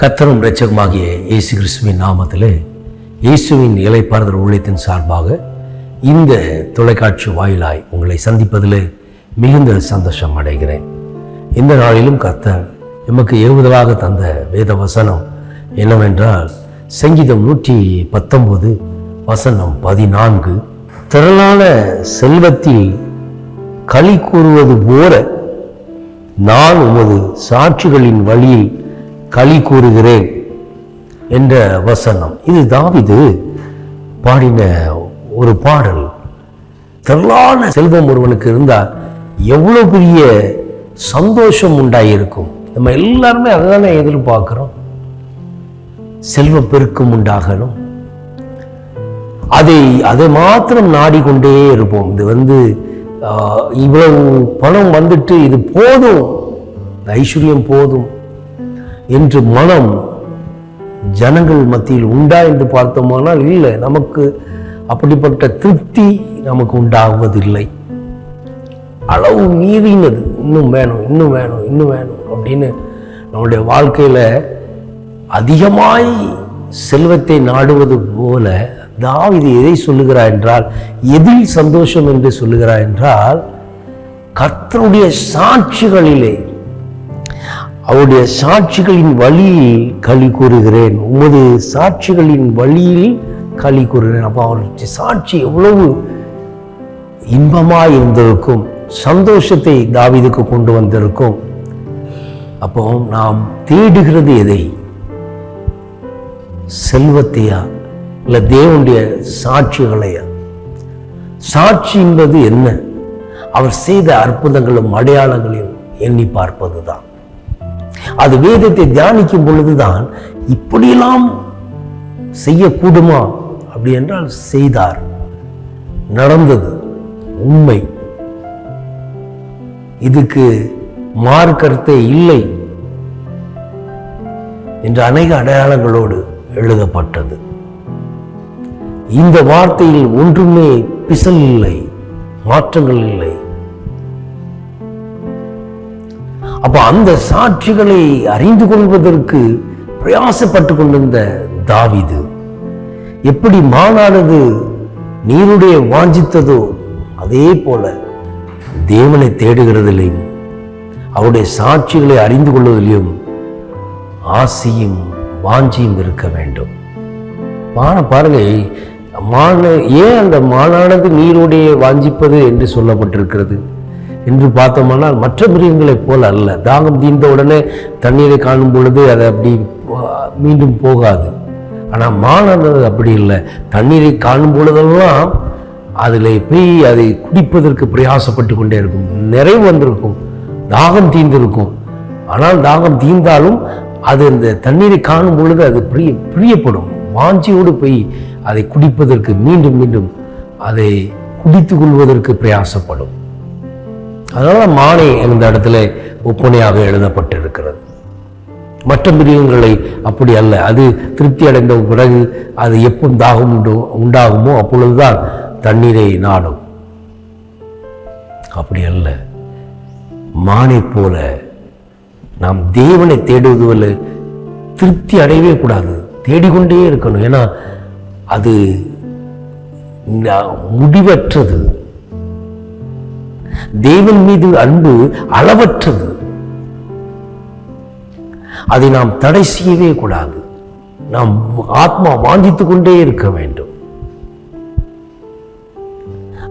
கத்தரும் இரட்சகமாகிய இயேசு கிறிஸ்துவின் நாமத்திலே இயேசுவின் இலைப்பாறுதல் ஊழியத்தின் சார்பாக இந்த தொலைக்காட்சி வாயிலாய் உங்களை சந்திப்பதிலே மிகுந்த சந்தோஷம் அடைகிறேன். இந்த நாளிலும் கத்தர் எமக்கு ஏவுதலாக தந்த வேத வசனம் என்னவென்றால் சங்கீதம் நூற்றி பத்தொன்பது வசனம் பதினான்கு திரளான செல்வத்தில் களி கூறுவது போல நான் உமது சாட்சிகளின் வழியில் களி கூறுகிறேன் என்ற வசனம். இது தாவிது பாடின ஒரு பாடல். திரளான செல்வம் ஒருவனுக்கு இருந்தால் எவ்வளோ பெரிய சந்தோஷம் உண்டாயிருக்கும். நம்ம எல்லாருமே அதை தானே எதிர்பார்க்குறோம். செல்வ பெருக்கம் உண்டாகணும். அதை அதை மாத்திரம் நாடிக்கொண்டே இருப்போம். இது வந்து இவ்வளவு பணம் வந்துட்டு இது போதும். ஐஸ்வர்யம் போதும். என்று மனம் ஜனங்கள் மத்தியில் உண்டா என்று பார்த்தோமானால் இல்லை. நமக்கு அப்படிப்பட்ட திருப்தி நமக்கு உண்டாகுவதில்லை. அளவு மீறினது. இன்னும் வேணும் இன்னும் வேணும் இன்னும் வேணும் அப்படின்னு நம்முடைய வாழ்க்கையில் அதிகமாய் செல்வத்தை நாடுவது போல தாவீது எதை சொல்லுகிறார் என்றால் எதில் சந்தோஷம் என்று சொல்லுகிறார் என்றால் கர்த்தருடைய சாட்சிகளிலே அவருடைய சாட்சிகளின் வழியில் களி கூறுகிறேன். உமது சாட்சிகளின் வழியில் களி கூறுகிறேன். அப்போ அவருடைய சாட்சி எவ்வளவு இன்பமாக இருந்திருக்கும். சந்தோஷத்தை தாவிதுக்கு கொண்டு வந்திருக்கும். அப்போ நாம் தேடுகிறது எதை? செல்வத்தையா? இல்லை தேவனுடைய சாட்சிகளையா? சாட்சி என்பது என்ன? அவர் செய்த அற்புதங்களும் அடையாளங்களையும் எண்ணி பார்ப்பது தான் அது வேதத்தை தியானிக்கும் பொழுதுதான் இப்படியெல்லாம் செய்யக்கூடுமா? அப்படி என்றால் செய்தார். நடந்தது உண்மை. இதுக்கு மார்க்கர்த்தே இல்லை என்ற அநேக அடையாளங்களோடு எழுதப்பட்டது. இந்த வார்த்தையில் ஒன்றுமே பிசல் இல்லை மாற்றங்கள் இல்லை. அப்போ அந்த சாட்சிகளை அறிந்து கொள்வதற்கு பிரயாசப்பட்டு கொண்டிருந்த தாவிது எப்படி மானானது நீருடைய வாஞ்சித்ததோ அதே போல தேவனை தேடுகிறதிலையும் அவருடைய சாட்சிகளை அறிந்து கொள்வதிலும் ஆசையும் வாஞ்சியும் இருக்க வேண்டும். மான பாருங்க மான ஏன் அந்த மானானது நீருடைய வாஞ்சிப்பது என்று சொல்லப்பட்டிருக்கிறது? என்று பார்த்தோமானால் மற்ற மிருகங்களைப் போல அல்ல. தாகம் தீர்ந்த உடனே தண்ணீரை காணும் பொழுது அது அப்படி மீண்டும் போகாது. ஆனால் மானானது அப்படி இல்லை. தண்ணீரை காணும் பொழுதெல்லாம் அதில் போய் அதை குடிப்பதற்கு பிரயாசப்பட்டு கொண்டே இருக்கும். நிறைவு வந்திருக்கும். தாகம் தீர்ந்திருக்கும். ஆனால் தாகம் தீர்ந்தாலும் அது அந்த தண்ணீரை காணும் பொழுது அது பிரிய பிரியப்படும். வாஞ்சியோடு போய் அதை குடிப்பதற்கு மீண்டும் மீண்டும் அதை குடித்து கொள்வதற்கு பிரயாசப்படும். அதனால மானை இந்த இடத்துல ஒப்பனையாக எழுதப்பட்டிருக்கிறது. மற்ற மிருகங்களை அப்படி அல்ல. அது திருப்தி அடைந்த பிறகு அது எப்போ தாகம் உண்டு உண்டாகுமோ அப்பொழுதுதான் தண்ணீரை நாடும். அப்படி அல்ல. மானை போல நாம் தேவனை தேடுவதில் திருப்தி அடையவே கூடாது. தேடிக்கொண்டே இருக்கணும். ஏன்னா அது முடிவற்றது. தேவன் மீது அன்பு அளவற்றது. அதை நாம் தடை செய்யவே கூடாது. நாம் ஆத்மா வாஞ்சித்துக் கொண்டே இருக்க வேண்டும்.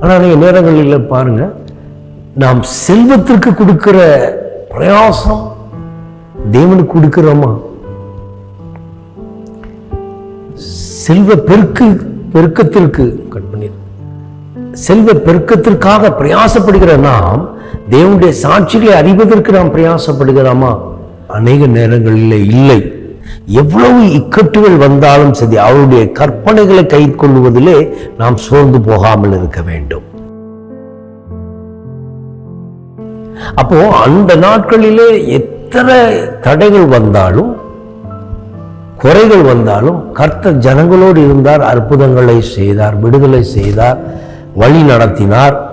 ஆனால் நீங்க நேரங்களில் பாருங்க நாம் செல்வத்திற்கு கொடுக்கிற பிரயாசம் தேவனுக்கு கொடுக்கிறோமா? செல்வ பெருக்கு பெருக்கத்திற்கு செல்வ பெருக்கத்திற்காக பிரயாசப்படுகிற நாம் தேவனுடைய சாட்சிகளை அறிவதற்கு நாம் பிரயாசப்படுகிறோமா? அநேக நேரங்களில் இல்லை. எவ்வளவு இக்கட்டுகள் வந்தாலும் சரி அவருடைய கற்பனைகளை கை கொள்வதிலே நாம் சோர்ந்து போகாமல் இருக்க வேண்டும். அப்போ அந்த நாட்களிலே எத்தனை தடைகள் வந்தாலும் குறைகள் வந்தாலும் கர்த்தர் ஜனங்களோடு இருந்தார் அற்புதங்களை செய்தார் விடுதலை செய்தார் வழி நடத்தினார்.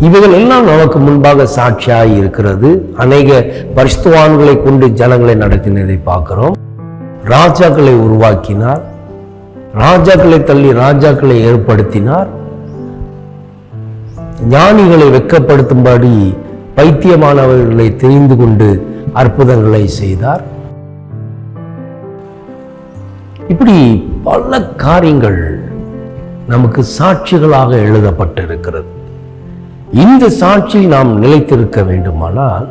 இவைகள் எல்லாம் நமக்கு முன்பாக சாட்சியாய் இருக்கிறது. அநேக பரிசுத்தவான்களை கொண்டு ஜனங்களை நடத்தினதை பார்க்கிறோம். ராஜாக்களை உருவாக்கினார். ராஜாக்களை தள்ளி ராஜாக்களை ஏற்படுத்தினார். ஞானிகளை வெட்கப்படுத்தும்படி பைத்தியமானவர்களை தெரிந்து கொண்டு அற்புதங்களை செய்தார். இப்படி பல காரியங்கள் நமக்கு சாட்சிகளாக எழுதப்பட்டிருக்கிறது. இந்த சாட்சியில் நாம் நிலைத்திருக்க வேண்டுமானால்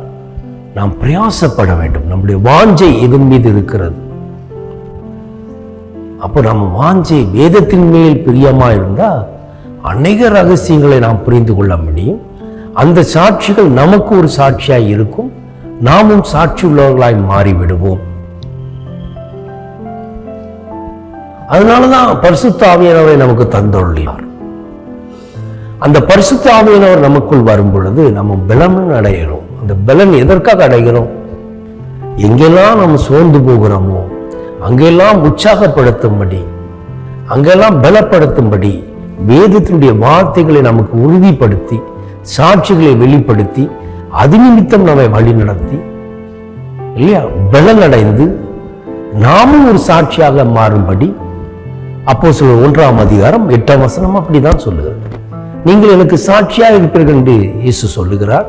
நாம் பிரயாசப்பட வேண்டும். நம்முடைய வாஞ்சை இதன் மீது இருக்கிறது? அப்போ நம்ம வாஞ்சை வேதத்தின் மேல் பிரியமா இருந்தால் அநேக ரகசியங்களை நாம் புரிந்து கொள்ள முடியும். அந்த சாட்சிகள் நமக்கு ஒரு சாட்சியாக இருக்கும். நாமும் சாட்சி உள்ளவர்களாய் மாறிவிடுவோம். அதனாலதான் பரிசுத்த ஆவியானவரை நமக்கு தந்தொள்ளினார் அந்த பரிசுத்தாவியானவர் நமக்குள் வரும் பொழுது நம்ம பலன் அடைகிறோம். அந்த பலன் எதற்காக அடைகிறோம்? எங்கெல்லாம் நம்ம சோர்ந்து போகிறோமோ அங்கெல்லாம் உற்சாகப்படுத்தும்படி அங்கெல்லாம் பலப்படுத்தும்படி வேதத்தினுடைய வார்த்தைகளை நமக்கு உறுதிப்படுத்தி சாட்சிகளை வெளிப்படுத்தி அது நிமித்தம் நம்மை வழி நடத்தி இல்லையா? பலனடைந்து நாமும் ஒரு சாட்சியாக மாறும்படி அப்போ சில ஒன்றாம் அதிகாரம் எட்டாம் வசனம் அப்படிதான் சொல்லுகிறது. நீங்கள் எனக்கு சாட்சியாக இருப்பீர்கள் என்று இயேசு சொல்லுகிறார்.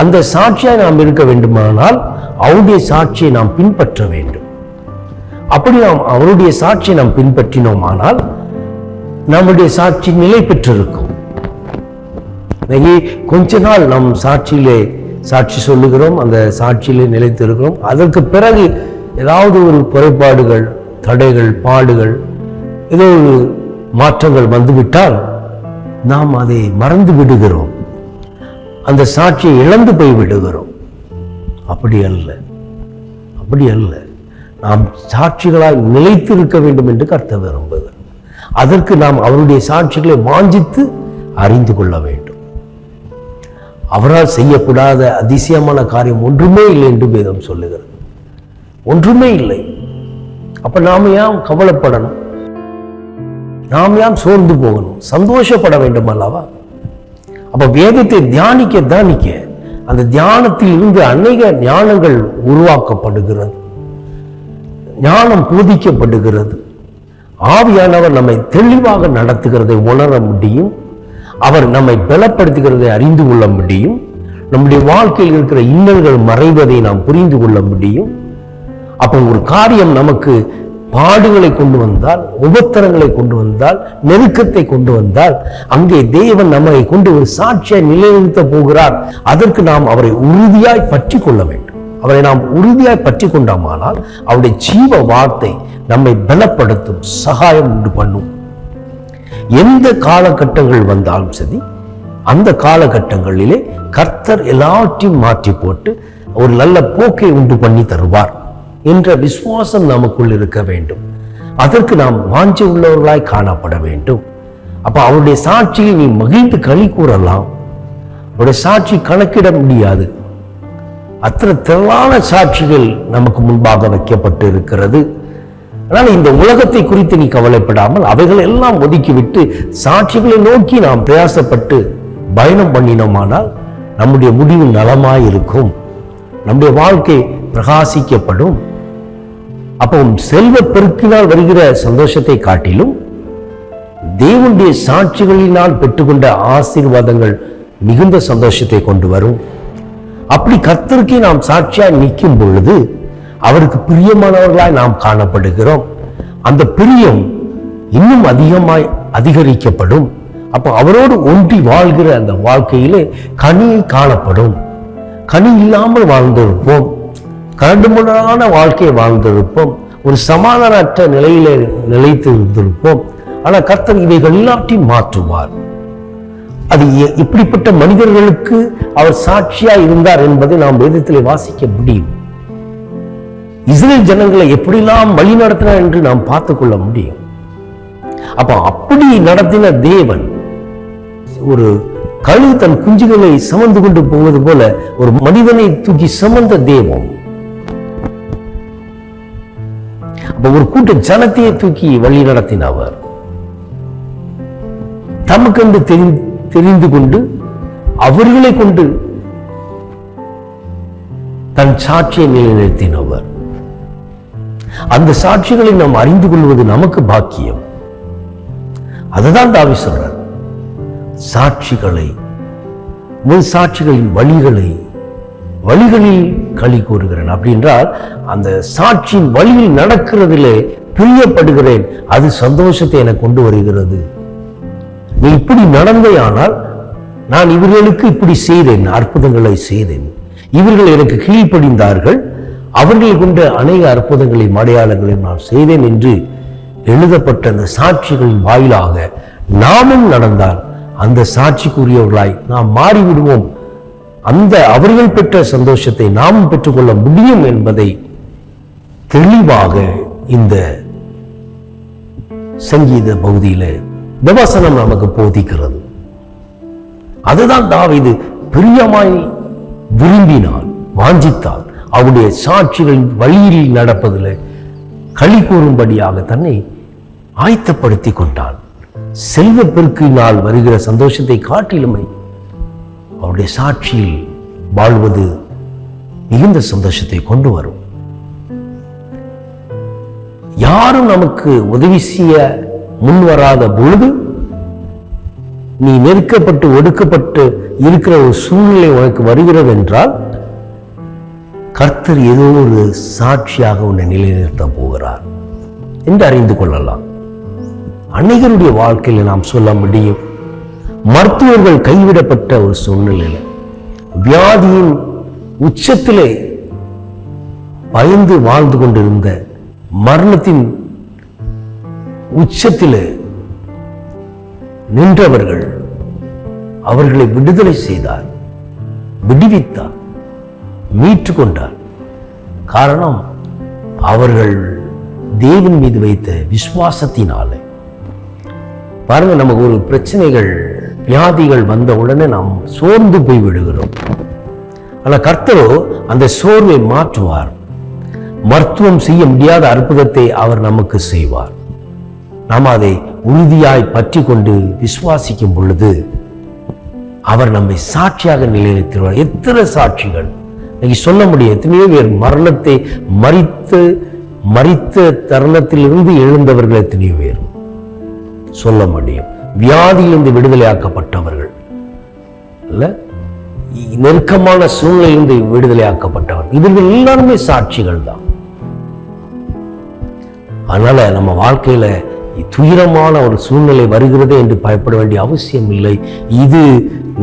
அந்த சாட்சியாக நாம் இருக்க வேண்டுமானால் அவருடைய சாட்சியை நாம் பின்பற்ற வேண்டும். அப்படி நாம் அவருடைய சாட்சியை நாம் பின்பற்றினோமானால் நம்முடைய சாட்சி நிலை பெற்றிருக்கும். கொஞ்ச நாள் நம் சாட்சியிலே சாட்சி சொல்லுகிறோம் அந்த சாட்சியிலே நிலைத்திருக்கிறோம். அதற்கு பிறகு ஏதாவது ஒரு குறைபாடுகள் தடைகள் பாடுகள் ஏதோ ஒரு மாற்றங்கள் வந்துவிட்டால் நாம் அதை மறந்து விடுகிறோம். அந்த சாட்சியை இழந்து போய் விடுகிறோம். அப்படி அல்ல. அப்படி அல்ல. நாம் சாட்சிகளாய் நிலைத்திருக்க வேண்டும் என்று கர்த்தர் விரும்புகிறார். அதற்கு நாம் அவருடைய சாட்சிகளை வாஞ்சித்து அறிந்து கொள்ள வேண்டும். அவரால் செய்யக்கூடாத அதிசயமான காரியம் ஒன்றுமே இல்லை என்று வேதம் சொல்லுகிறது. ஒன்றுமே இல்லை. அப்ப நாம ஏன் கவலைப்படணும்? நாம் ஏன் சோர்ந்து போகணும். சந்தோஷப்பட வேண்டும் அல்லவா? அப்ப வேதத்தை தியானிக்க தியானிக்க அந்த தியானத்தில் இருந்து அநேக ஞானங்கள் உருவாக்கப்படுகிறது. ஞானம் போதிக்கப்படுகிறது. ஆவியானவர் நம்மை தெளிவாக நடத்துகிறதை உணர முடியும். அவர் நம்மை பலப்படுத்துகிறதை அறிந்து கொள்ள முடியும். நம்முடைய வாழ்க்கையில் இருக்கிற இன்னல்கள் மறைவதை நாம் புரிந்து கொள்ள முடியும். அப்போ ஒரு காரியம் நமக்கு பாடுகளை கொண்டு வந்தால் உபத்திரங்களை கொண்டு வந்தால் நெருக்கத்தை கொண்டு வந்தால் அங்கே தேவன் நம்மை கொண்டு ஒரு சாட்சியை நிலைநிறுத்த போகிறார். அதற்கு நாம் அவரை உறுதியாய் பற்றி கொள்ள வேண்டும். அவரை நாம் உறுதியாய் பற்றி கொண்டோமானால் அவருடைய ஜீவ வார்த்தை நம்மை பலப்படுத்தும் சகாயம் உண்டு பண்ணும். எந்த காலகட்டங்கள் வந்தாலும் சரி அந்த காலகட்டங்களிலே கர்த்தர் எல்லாற்றையும் மாற்றி போட்டு ஒரு நல்ல போக்கை உண்டு பண்ணி தருவார். என்ற விசுவாசம் நமக்குள் இருக்க வேண்டும். அதற்கு நாம் வாஞ்சி உள்ளவர்களாய் காணப்பட வேண்டும். அப்ப அவருடைய சாட்சியை நீ மகிழ்ந்து களி கூறலாம். அவருடைய சாட்சி கணக்கிட முடியாது. அத்தனை திரளான சாட்சிகள் நமக்கு முன்பாக வைக்கப்பட்டு இருக்கிறது ஆனால் இந்த உலகத்தை குறித்து நீ கவலைப்படாமல் அவைகள் எல்லாம் ஒதுக்கிவிட்டு சாட்சிகளை நோக்கி நாம் பிரயாசப்பட்டு பயணம் பண்ணினோமானால் நம்முடைய முடிவு நலமாய் இருக்கும் நம்முடைய வாழ்க்கை பிரகாசிக்கப்படும். அப்போ செல்வ பெருக்கினால் வருகிற சந்தோஷத்தை காட்டிலும் தேவனுடைய சாட்சிகளினால் பெற்றுக்கொண்ட ஆசீர்வாதங்கள் மிகுந்த சந்தோஷத்தை கொண்டு வரும். அப்படி கத்தருக்கே நாம் சாட்சியாய் நிற்கும் பொழுது அவருக்கு பிரியமானவர்களாய் நாம் காணப்படுகிறோம். அந்த பிரியம் இன்னும் அதிகமாய் அதிகரிக்கப்படும். அப்போ அவரோடு ஒன்றி வாழ்கிற அந்த வாழ்க்கையிலே கனி காணப்படும். கனி இல்லாமல் வாழ்ந்திருப்போம். கரடுமுரடான வாழ்க்கையை வாழ்ந்திருப்போம். ஒரு சமாதானற்ற நிலையிலே நிலைத்து இருந்திருப்போம். ஆனால் கர்த்தர் இவைகள் எல்லாத்தையும் மாற்றுவார். அது எ- இப்படிப்பட்ட மனிதர்களுக்கு அவர் சாட்சியா இருந்தார் என்பதை நாம் வேதத்திலே வாசிக்க முடியும். இஸ்ரேல் ஜனங்களை எப்படிலாம் வழி நடத்தினார் என்று நாம் பார்த்து கொள்ள முடியும். அப்ப அப்படி நடத்தின தேவன் ஒரு கழு தன் குஞ்சுகளை சமந்து கொண்டு போவது போல ஒரு மனிதனை தூக்கி சமந்த தெய்வம் அப்ப ஒரு கூட்ட ஜனத்தையே தூக்கி வழி நடத்தினவர். தமக்கென்று தெரி தெரிந்து கொண்டு அவர்களை கொண்டு தன் சாட்சியை நிலைநிறுத்தினவர். அந்த சாட்சிகளை நாம் அறிந்து கொள்வது நமக்கு பாக்கியம். அதுதான் தாவி சொல்றார். சாட்சிகளை உன் சாட்சிகளின் வழிகளை வழிகளில் களி கூறுகிறேன். அப்படின்றால் அந்த சாட்சியின் வழியில் நடக்கிறதிலே பிரியப்படுகிறேன். அது சந்தோஷத்தை எனக்கு கொண்டு வருகிறது. நீ இப்படி நடந்தே ஆனால் நான் இவர்களுக்கு இப்படி செய்தேன் அற்புதங்களை செய்தேன். இவர்கள் எனக்கு கீழ்ப்படிந்தார்கள். அவர்கள் கொண்ட அநேக அற்புதங்களையும் அடையாளங்களையும் நான் செய்தேன் என்று எழுதப்பட்ட அந்த சாட்சிகளின் வாயிலாக நாமும் நடந்தால் அந்த சாட்சிக்குரியவர்களாய் நாம் மாறிவிடுவோம். அந்த அவர்கள் பெற்ற சந்தோஷத்தை நாமும் பெற்றுக்கொள்ள முடியும் என்பதை தெளிவாக இந்த சங்கீத பகுதியில விவசனம் நமக்கு போதிக்கிறது. அதுதான் தாவீது பிரியமாய் விரும்பினால் வாஞ்சித்தான் அவருடைய சாட்சிகளின் வழியில் நடப்பதில் களி கூறும்படியாக தன்னை ஆயத்தப்படுத்தி கொண்டான். செல்வ பெருக்கினால் வருகிற சந்தோஷத்தை காட்டிலுமை அவருடைய சாட்சியில் வாழ்வது மிகுந்த சந்தோஷத்தை கொண்டு வரும். யாரும் நமக்கு உதவி செய்ய முன் வராத பொழுது நீ நெருக்கப்பட்டு ஒடுக்கப்பட்டு இருக்கிற ஒரு சூழ்நிலை உனக்கு வருகிறது என்றால் கர்த்தர் ஏதோ ஒரு சாட்சியாக உன்னை நிலைநிறுத்த போகிறார் என்று அறிந்து கொள்ளலாம். அநேகருடைய வாழ்க்கையில் நாம் சொல்ல முடியும் மருத்துவர்கள் கைவிடப்பட்ட ஒரு சூழ்நிலையில் வியாதியின் உச்சத்திலே பயந்து வாழ்ந்து கொண்டிருந்த மரணத்தின் உச்சத்திலே நின்றவர்கள் அவர்களை விடுதலை செய்தார் விடுவித்தார் மீட்டு கொண்டார். காரணம் அவர்கள் தேவன் மீது வைத்த விசுவாசத்தினாலே. பாருங்க நமக்கு ஒரு பிரச்சனைகள் வியாதிகள் வந்த உடனே நாம் சோர்ந்து போய் விடுகிறோம். ஆனால் கர்த்தரோ அந்த சோர்வை மாற்றுவார். மருத்துவம் செய்ய முடியாத அற்புதத்தை அவர் நமக்கு செய்வார். நாம் அதை உறுதியாய் பற்றி கொண்டு விசுவாசிக்கும் பொழுது அவர் நம்மை சாட்சியாக நிலைநிறுத்திடுவார் எத்தனை சாட்சிகள். இன்னைக்கு சொல்ல முடியும் எத்தனையோ பேர் மரணத்தை மறித்து மறித்த தருணத்திலிருந்து எழுந்தவர்கள் எத்தனையோ பேர். சொல்ல முடியும். வியாதியிலிருந்து விடுதலையாக்கப்பட்டவர்கள். இல்லை நெருக்கமான சூழ்நிலையிலிருந்து விடுதலையாக்கப்பட்டவர்கள். இவர்கள் எல்லாருமே சாட்சிகள் தான். அதனால நம்ம வாழ்க்கையில துயரமான ஒரு சூழ்நிலை வருகிறதே என்று பயப்பட வேண்டிய அவசியம் இல்லை. இது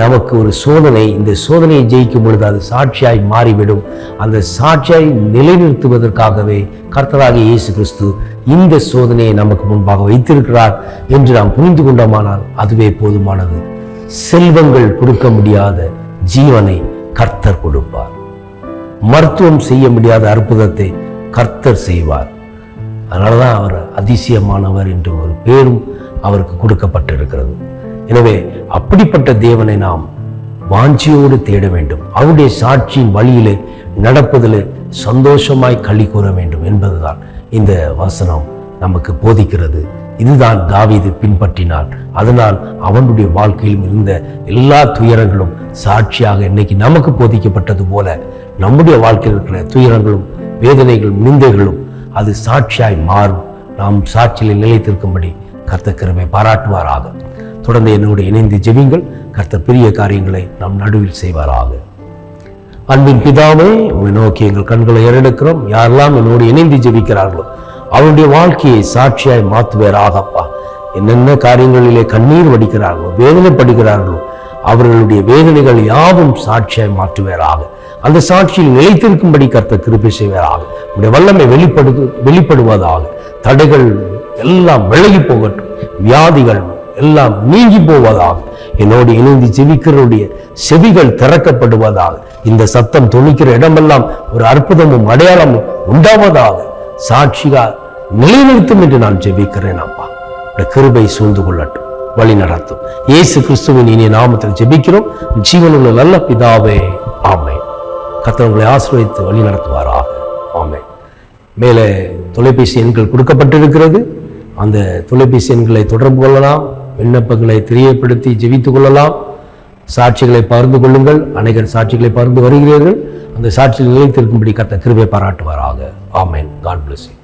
நமக்கு ஒரு சோதனை. இந்த சோதனையை ஜெயிக்கும் பொழுது அது சாட்சியாய் மாறிவிடும். அந்த சாட்சியாய் நிலைநிறுத்துவதற்காகவே கர்த்தராக இயேசு கிறிஸ்து இந்த சோதனையை நமக்கு முன்பாக வைத்திருக்கிறார் என்று நாம் புரிந்து கொண்டோமானால் அதுவே போதுமானது. செல்வங்கள் கொடுக்க முடியாத ஜீவனை கர்த்தர் கொடுப்பார். மருத்துவம் செய்ய முடியாத அற்புதத்தை கர்த்தர் செய்வார். அதனால தான் அவர் அதிசயமானவர் என்று ஒரு பேரும் அவருக்கு கொடுக்கப்பட்டிருக்கிறது. எனவே அப்படிப்பட்ட தேவனை நாம் வாஞ்சியோடு தேட வேண்டும். அவருடைய சாட்சியின் வழியிலே நடப்பதில் சந்தோஷமாய் களி கூற வேண்டும் என்பதுதான் இந்த வசனம் நமக்கு போதிக்கிறது. இதுதான் தாவீது பின்பற்றினான். அதனால் அவனுடைய வாழ்க்கையிலும் இருந்த எல்லா துயரங்களும் சாட்சியாக இன்னைக்கு நமக்கு போதிக்கப்பட்டது போல நம்முடைய வாழ்க்கையில் இருக்கிற துயரங்களும் வேதனைகளும் நிந்தைகளும் அது சாட்சியாய் மாறும். நாம் சாட்சியில் நிலைத்திருக்கும்படி கர்த்தக்கிரமை பாராட்டுவாராக. தொடர்ந்து என்னோடு இணைந்து ஜெபிங்கள் கர்த்த பெரிய காரியங்களை நம் நடுவில் செய்வாராக. அன்பின் பிதாவே உங்களை நோக்கி எங்கள் கண்களை ஏறெடுக்கிறோம். யாரெல்லாம் என்னோடு இணைந்து ஜெபிக்கிறார்களோ அவருடைய வாழ்க்கையை சாட்சியாய் மாற்றுவேராகப்பா என்னென்ன காரியங்களிலே கண்ணீர் வடிக்கிறார்களோ வேதனைப்படுகிறார்களோ அவர்களுடைய வேதனைகள் யாவும் சாட்சியாய் மாற்றுவேராக. அந்த சாட்சியில் நிலைத்திருக்கும்படி கர்த்த கிருபி செய்வாராக. உடைய வல்லமை வெளிப்படு வெளிப்படுவதாக. தடைகள் எல்லாம் விலகி போகட்டும். வியாதிகள் எல்லாம் நீங்கி போவதாக. என்னோடு இணைந்து ஜெபிக்கிறவருடைய செவிகள் திறக்கப்படுவதாக. இந்த சத்தம் துணிக்கிற இடமெல்லாம் ஒரு அற்புதமும் அடையாளமும் உண்டாவதாக. சாட்சிகா நிலைநிறுத்தும் என்று நான் ஜெபிக்கிறேன் அப்பா. உடைய கிருபை சூழ்ந்து கொள்ளட்டும் வழி நடத்தும். இயேசு கிறிஸ்துவின் இனிய நாமத்தில் ஜெபிக்கிறோம். ஜீவனுள்ள நல்ல பிதாவே ஆமை கத்தவங்களை ஆசிர்வதித்து வழி நடத்துவாராக. ஆமை மேலே தொலைபேசி எண்கள் கொடுக்கப்பட்டிருக்கிறது. அந்த தொலைபேசி எண்களை தொடர்பு கொள்ளலாம். விண்ணப்பங்களை தெரியப்படுத்தி ஜெபித்துக் கொள்ளலாம். சாட்சிகளை பகிர்ந்து கொள்ளுங்கள். அநேகர் சாட்சிகளை பகிர்ந்து வருகிறீர்கள். அந்த சாட்சிகளை நிலைத்திருக்கும்படி கத்த கிருபை பாராட்டுவாராக. ஆமேன். God bless you